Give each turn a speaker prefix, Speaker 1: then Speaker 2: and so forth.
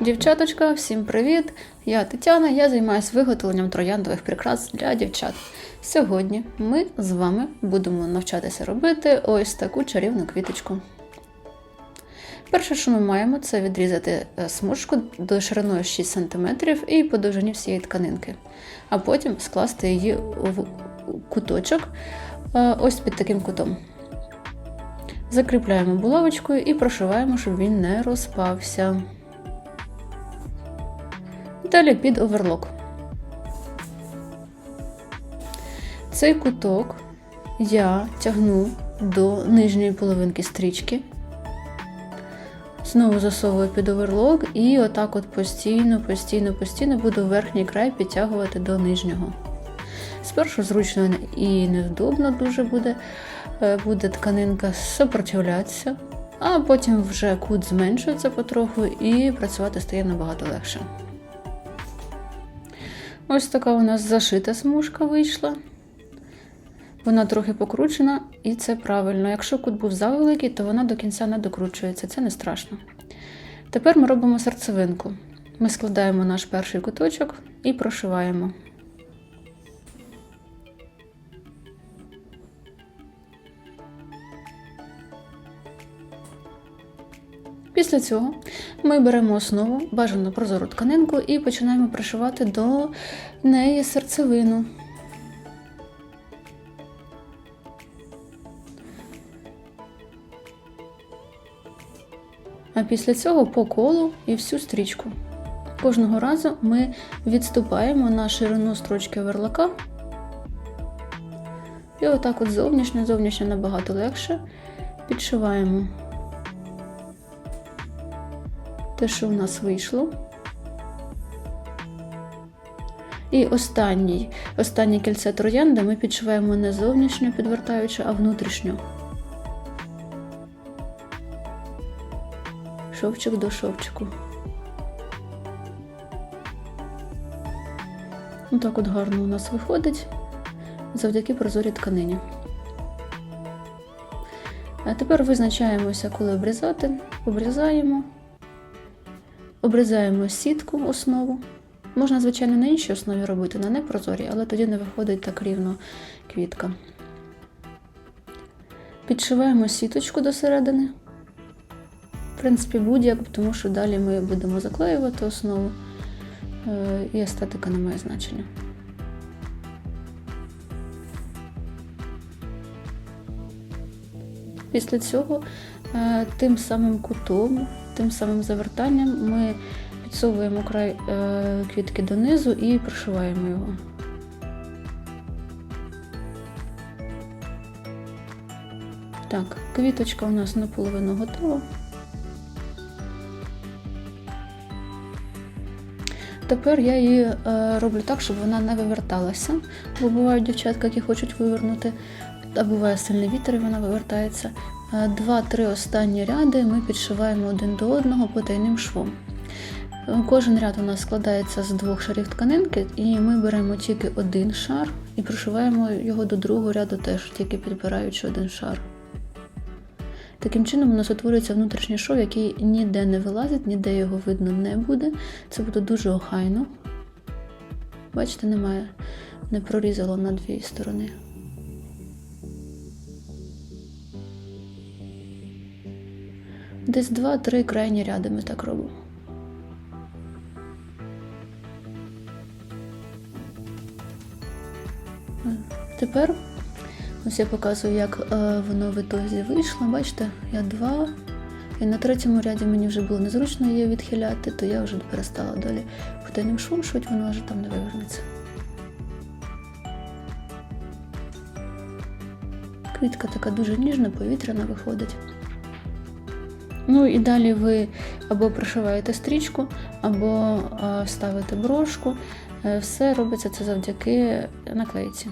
Speaker 1: Дівчаточка, всім привіт! Я Тетяна, я займаюся виготовленням трояндових прикрас для дівчат. Сьогодні ми з вами будемо навчатися робити ось таку чарівну квіточку. Перше, що ми маємо, це відрізати е, смужку до шириною 6 см і по довжині всієї тканинки, а потім скласти її в куточок е, ось під таким кутом. Закріпляємо булавочкою і прошиваємо, щоб він не розпався. Далі під оверлок. Цей куток я тягну до нижньої половинки стрічки. Знову засовую під оверлок і отак от постійно, постійно, постійно буду верхній край підтягувати до нижнього. Спершу зручно і невдобно дуже буде, е, буде тканинка сопротивлятися, а потім вже кут зменшується потроху і працювати стає набагато легше. Ось така у нас зашита смужка вийшла. Вона трохи покручена, і це правильно. Якщо кут був завеликий, то вона до кінця не докручується, це не страшно. Тепер ми робимо серцевинку. Ми складаємо наш перший куточок і прошиваємо. Після цього ми беремо основу, бажано прозору тканинку, і починаємо пришивати до неї серцевину. А після цього по колу і всю стрічку. Кожного разу ми відступаємо на ширину строчки верлака. І отак от зовнішньо, зовнішньо набагато легше підшиваємо те, що в нас вийшло. І останній, останнє кільце троянди ми підшиваємо не зовнішньо підвертаючи, а внутрішньо. Шовчик до шовчику. Отак от гарно у нас виходить завдяки прозорій тканині. А тепер визначаємося, коли обрізати. Обрізаємо. Обрізаємо сітку основу. Можна, звичайно, на іншій основі робити, на непрозорій, але тоді не виходить так рівно квітка. Підшиваємо сіточку до середини. В принципі, будь-як, тому що далі ми будемо заклеювати основу, е, і естетика не має значення. Після цього е, тим самим кутом, тим самим завертанням ми підсовуємо край е, квітки донизу і прошиваємо його. Так, квіточка у нас наполовину готова. Тепер я її е, роблю так, щоб вона не виверталася, бо бувають дівчатка, які хочуть вивернути, а буває сильний вітер і вона вивертається. Два-три останні ряди ми підшиваємо один до одного потайним швом. Кожен ряд у нас складається з двох шарів тканинки, і ми беремо тільки один шар і прошиваємо його до другого ряду теж, тільки підбираючи один шар. Таким чином у нас утворюється внутрішній шов, який ніде не вилазить, ніде його видно не буде. Це буде дуже охайно. Бачите, немає, не прорізало на дві сторони. Десь два-три крайні ряди ми так робимо. Тепер ось я показую, як е, воно в ітозі вийшло. Бачите, я два. І на третьому ряді мені вже було незручно її відхиляти, то я вже перестала далі потайним швом шить, воно вже там не вивернеться. Квітка така дуже ніжна, повітряна виходить. Ну і далі ви або пришиваєте стрічку, або е, ставите брошку. Е, Все робиться це завдяки наклейці.